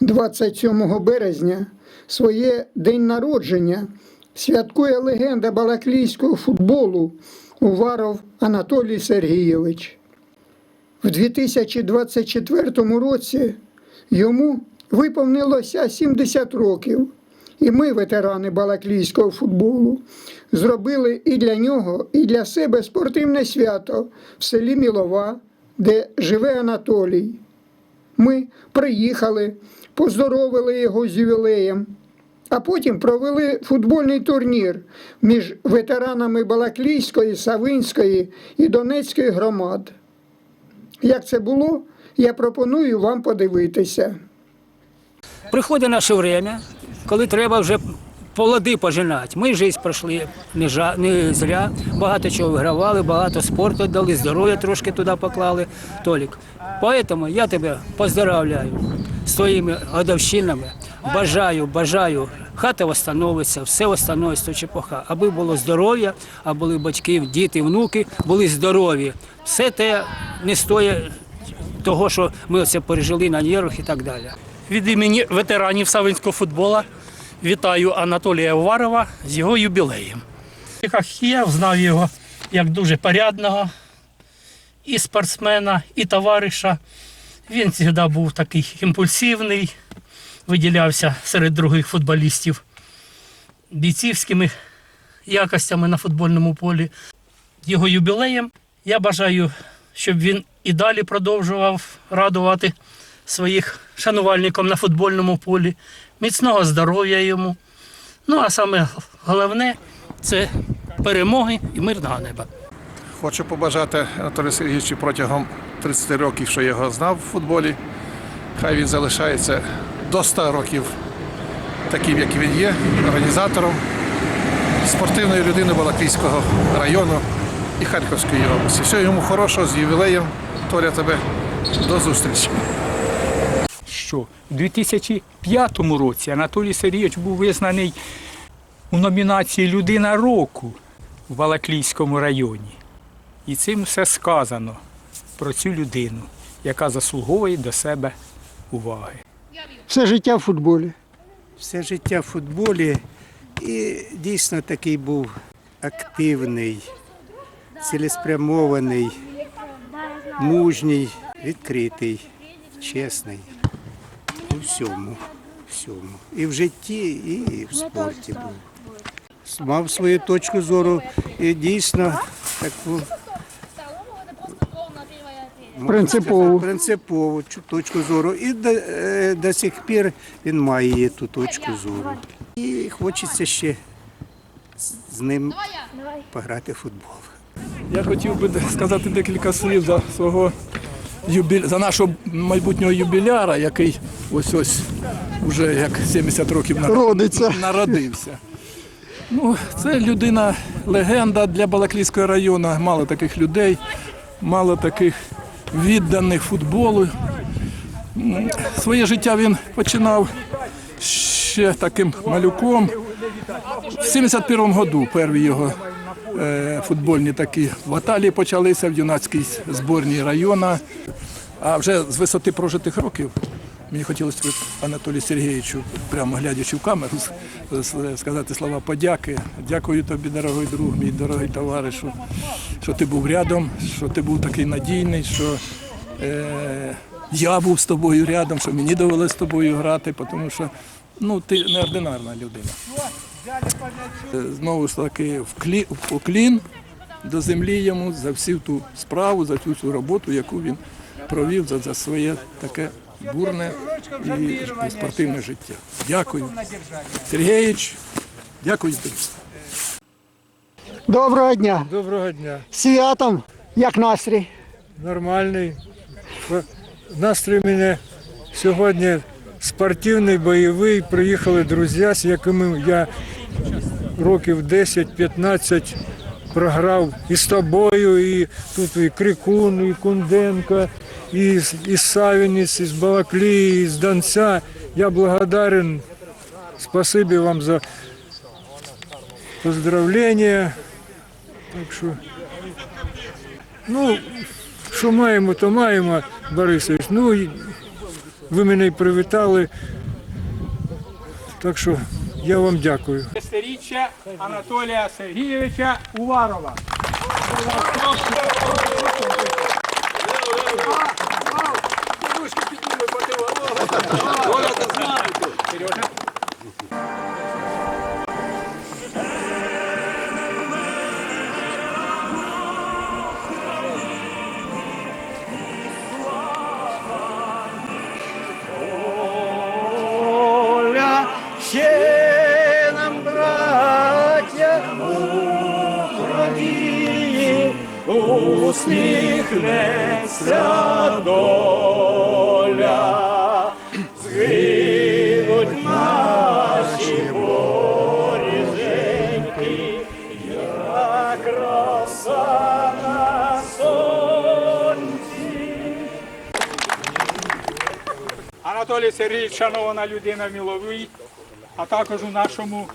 27 березня своє день народження святкує легенда балаклійського футболу Уваров Анатолій Сергійович. В 2024 році йому виповнилося 70 років, і ми, ветерани балаклійського футболу, зробили і для нього, і для себе спортивне свято в селі Мілова, де живе Анатолій. Ми приїхали, поздоровили його з ювілеєм, а потім провели футбольний турнір між ветеранами Балаклійської, Савинської і Донецької громад. Як це було, я пропоную вам подивитися. Приходить наше время, коли треба вже плоди пожинати. Ми життя пройшли не, жа, не зря, багато чого вигравали, багато спорту дали, здоров'я трошки туди поклали. Толік. Тому я тебе поздравляю з твоїми годовщинами. Бажаю, бажаю, хата восстановиться, все восстановиться, то чепоха. Аби було здоров'я, а були батьки, діти, внуки, були здорові. Все те не стоїть того, що ми оце пережили на нервах і так далі. Від імені ветеранів савинського футболу вітаю Анатолія Уварова з його юбілеєм. Я знав його як дуже порядного і спортсмена, і товариша. Він завжди був такий імпульсивний, виділявся серед других футболістів бійцівськими якостями на футбольному полі. Його юбілеєм я бажаю, щоб він і далі продовжував радувати своїх шанувальників на футбольному полі, міцного здоров'я йому. Ну а саме головне це перемоги і мирного неба. Хочу побажати Анатолію Сергійовичу протягом 30 років, що я його знав в футболі. Хай він залишається до 100 років таким, як він є, організатором спортивної людини Балаклійського району і Харківської області. Всього йому хорошого з ювілеєм. Толя тебе до зустрічі. що у 2005 році Анатолій Сергійович був визнаний у номінації Людина року в Балаклійському районі. І цим все сказано про цю людину, яка заслуговує до себе уваги. Все життя в футболі. все життя в футболі і дійсно такий був активний, цілеспрямований, мужній, відкритий, чесний у всьому, всьому. І в житті, і в спорті був. Мав свою точку зору і дійсно таку можна Принципову. сказати, принципову точку зору. І до, е, до сих пір він має її ту точку зору. І хочеться ще з- ним пограти в футбол. Я хотів би сказати декілька слів за свого юбі... за нашого майбутнього юбіляра, який ось ось вже як 70 років нар- народився. Ну, це людина легенда для Балаклійського району. Мало таких людей, мало таких відданих футболу. Своє життя він починав ще таким малюком. В 71-му году перві його е, футбольні такі баталії почалися в юнацькій зборній району. А вже з висоти прожитих років мені хотілося б Анатолію Сергійовичу, прямо глядячи в камеру, сказати слова подяки. Дякую тобі, дорогий друг, мій дорогий товаришу, що ти був рядом, що ти був такий надійний, що е, я був з тобою рядом, що мені довелося з тобою грати, тому що ну, ти неординарна людина. Е, Знову ж таки, вклі- уклін до землі йому за всю ту справу, за всю цю роботу, яку він провів за, за своє таке бурне і спортивне життя. Дякую. Сергійович, дякую тобі. Доброго дня. Доброго дня. Святом, як настрій? Нормальний. Настрій мене сьогодні спортивний, бойовий. Приїхали друзі, з якими я років 10-15 програв і з тобою, і тут і Крикун, і Кунденко, і, з- і з Савіниць, і з Балаклії, з Донця. Я благодарен. Спасибі вам за поздравлення. Так що, ну, що маємо, то маємо, Борисович. Ну, ви мене привітали. Так що я вам дякую. Десятиріччя Анатолія Сергійовича Уварова. Анатолій Сергійович, шанована людина міловий, а також у нашому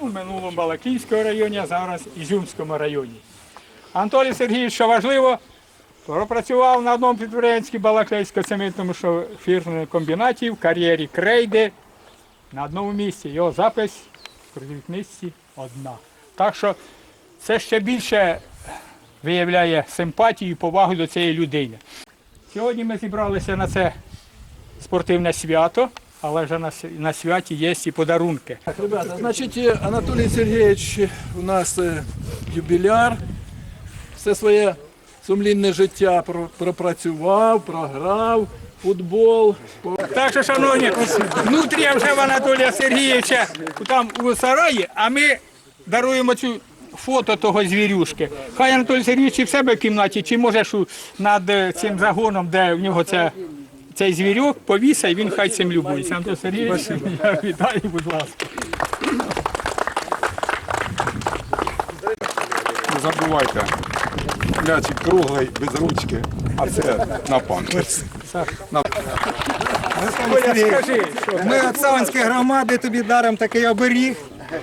ну, минулому Балаківському районі, а зараз Ізюмському районі. Анатолій Сергійович, що важливо, пропрацював на одному підприємстві Балаклейсько-цементному фірмному комбінаті в кар'єрі Крейди на одному місці. Його запис в трудовій одна. Так що це ще більше виявляє симпатію і повагу до цієї людини. Сьогодні ми зібралися на це спортивне свято, але вже на, святі є і подарунки. Ребята, значить, е, Анатолій Сергійович у нас е, юбіляр. Все своє сумлінне життя пропрацював, програв, футбол. Так що, шановні, внутрі вже в Анатолія Сергійовича там у сараї, а ми даруємо цю фото того звірюшки. Хай Анатолій Сергійович і в себе в кімнаті, чи може над е, цим загоном, де в нього це. Цей звірюк повісить, і він хай цим любується. Антон Сергійович, я вітаю, будь ласка. Не забувайте, м'ячик круглий, без ручки, а це на пам'ять. Скажи, Ми від Саванської громади тобі даром такий оберіг.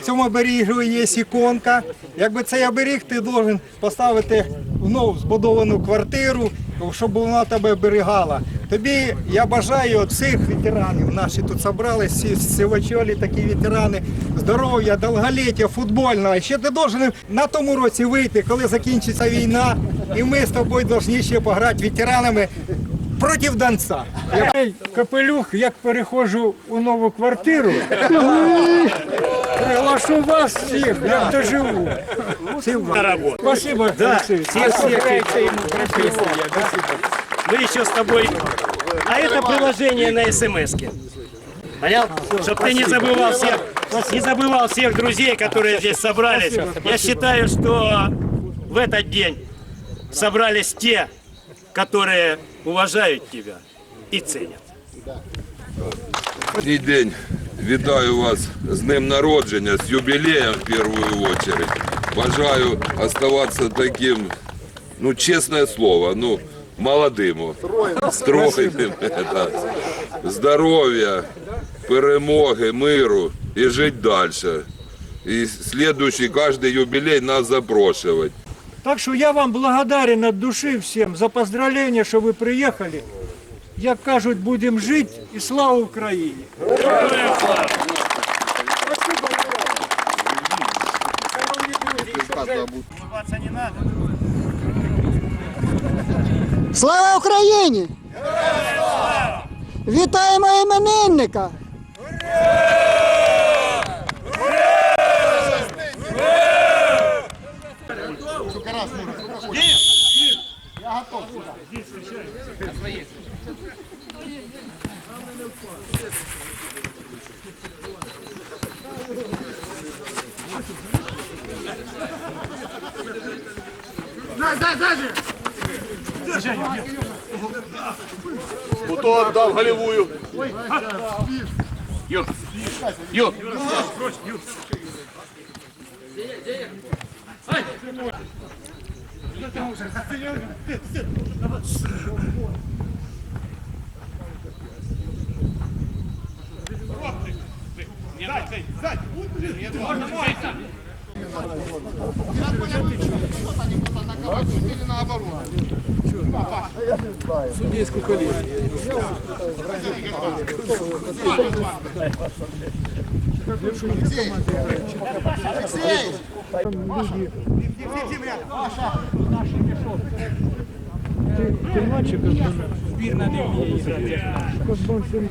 В цьому оберігу є іконка. Якби цей оберіг ти должен поставити в збудовану квартиру, щоб вона тебе оберігала. Тобі я бажаю всіх ветеранів, наші тут зібрались, всі сивачолі такі ветерани, здоров'я, довголіття, футбольного. Ще ти должен на тому році вийти, коли закінчиться війна, і ми з тобою повинні ще пограти ветеранами проти Донця. Цей капелюх, як переходжу у нову квартиру, приглашу вас всіх, як доживу. Спасибо, Олексій. це йому приписує. да? мы еще с тобой. А это приложение на смс -ке. Понял? Чтоб ты не забывал всех, не забывал всех друзей, которые здесь собрались. Я считаю, что в этот день собрались те, которые уважают тебя и ценят. Сьогоднішній день Вітаю вас з днем народження, з юбілеєм в першу очередь. Бажаю оставатися таким, ну, чесне слово, ну, молодим. Стройним. Здоров'я, перемоги, миру і жити далі. І слідуючий кожен юбілей нас запрошувати. Так що я вам благодарен от души всім за поздравлення, що ви приїхали. Як кажуть, будемо жити і слава Україні! Улыбаться не надо. Слава Україні! Вітаємо іменинника! Буто отдав голевую. Юр, Юр. Юр. нормально. Судейскую коллегию. Алексей! Алексей! Ти матчі збірна не вміє. Козбон сьогодні.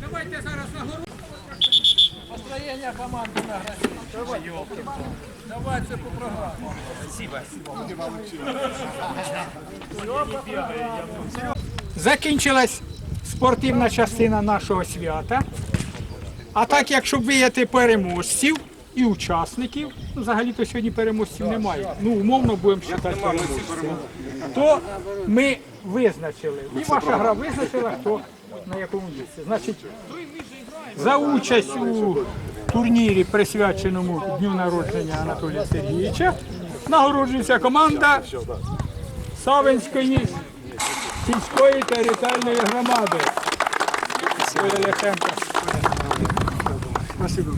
Давайте зараз на гору. Построєння команди на грані. Давай це по програмі. Закінчилась спортивна частина нашого свята. А так, як щоб вияти переможців і учасників, взагалі-то сьогодні переможців немає. Ну, умовно будемо вважати переможців. То ми визначили, і ваша гра визначила, хто на якому місці. Значить, за участь у турнірі, присвяченому дню народження Анатолія Сергійовича, нагороджується команда Савинської сільської територіальної громади. Спасибо.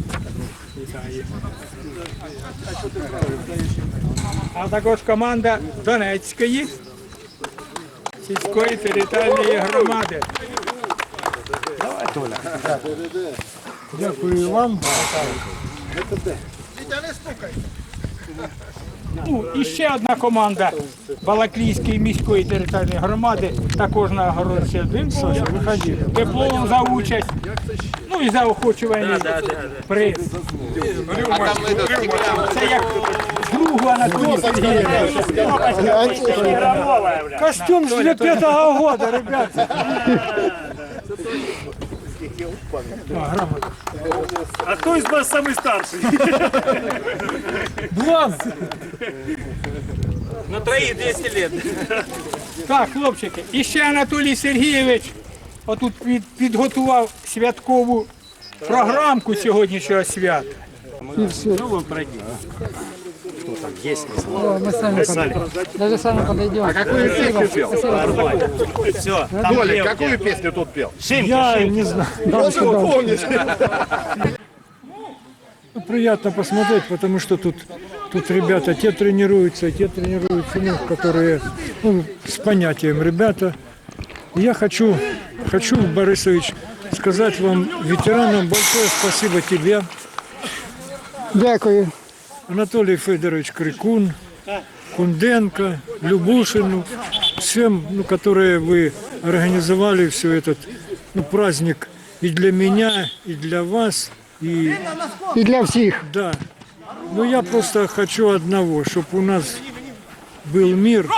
А також команда Донецької сільської територіальної громади. Дякую вам. Ну, і ще одна команда Балаклійської міської територіальної громади також нагороджується дипломом за участь. Ну і за охочування приз. Це як другу Анатолію Сергійовича. Костюм з п'ятого года, ребята. А кто из вас самый старший? Два. На троих 200 лет. Так, хлопчики, і ще Анатолій Сергійович отут під, підготував святкову програмку сьогоднішнього свята. Все, там Толя, какую песню тут пел? Шимка. Не знаю. Ну, Приятно посмотреть, потому что тут, тут ребята, те тренируются, те тренируются, ну, которые ну, с понятием ребята. Я хочу, хочу, Борисович, сказать вам, ветеранам, большое спасибо тебе, Дякую. Анатолий Федорович Крикун, Кунденко, Любушину, всем, ну, которые вы организовали все этот ну, праздник и для меня, и для вас, и І для всіх. да. Ну я просто хочу одного, чтобы у нас был мир,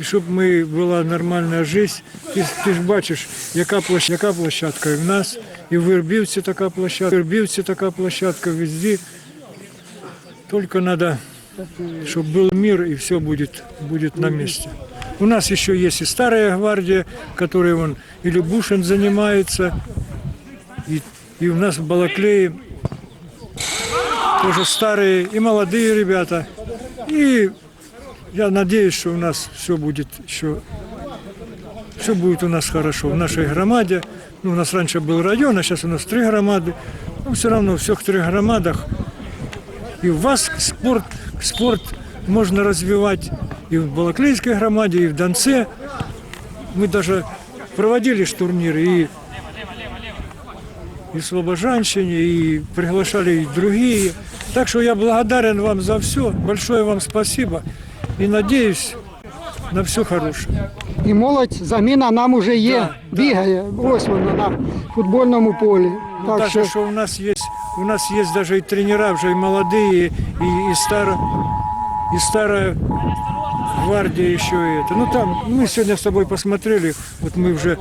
і щоб ми була нормальна життя. Ти, ти ж бачиш, яка площадка, яка площадка і в нас, і в Вербівці така площадка, в Вербівці така площадка, везде. только надо, чтобы был мир, и все будет, будет на месте. У нас еще есть и старая гвардия, которой он и Любушин занимается, и, и у нас в Балаклее тоже старые и молодые ребята. И я надеюсь, что у нас все будет еще, все будет у нас хорошо в нашей громаде. Ну, у нас раньше был район, а сейчас у нас три громады. Но все равно в всех трех громадах и у вас спорт, спорт можно развивать и в Балаклейской громаде, и в Донце. Мы даже проводили ж турниры и, и в Слобожанщине, и приглашали и другие. Так что я благодарен вам за все. Большое вам спасибо. И надеюсь на все хорошее. І молодь, заміна нам уже є. Бігає. Ось вона на футбольному полі. Ну, Так даже що что у нас есть у нас есть даже и тренера уже и молодые, и, и, старо, и старая гвардия еще и это. Ну там, мы сегодня с тобой посмотрели, вот мы уже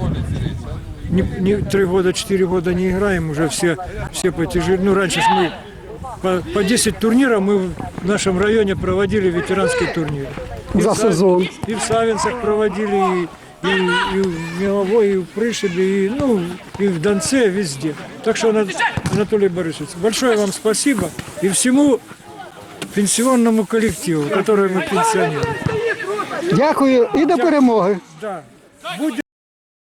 не, не три года, четыре года не играем, уже все, все потяжели. Ну, раньше мы по, по 10 турниров мы в нашем районе проводили ветеранский турнир. И За в сезон. И в Савинцах проводили, и, и, и в Меловой, и в Пришибе, и, ну, и в Донце, везде. Так что, Ана- Анатолий Борисович, большое вам спасибо и всему пенсионному коллективу, который мы пенсионеры. Дякую і до перемоги. Да. Будь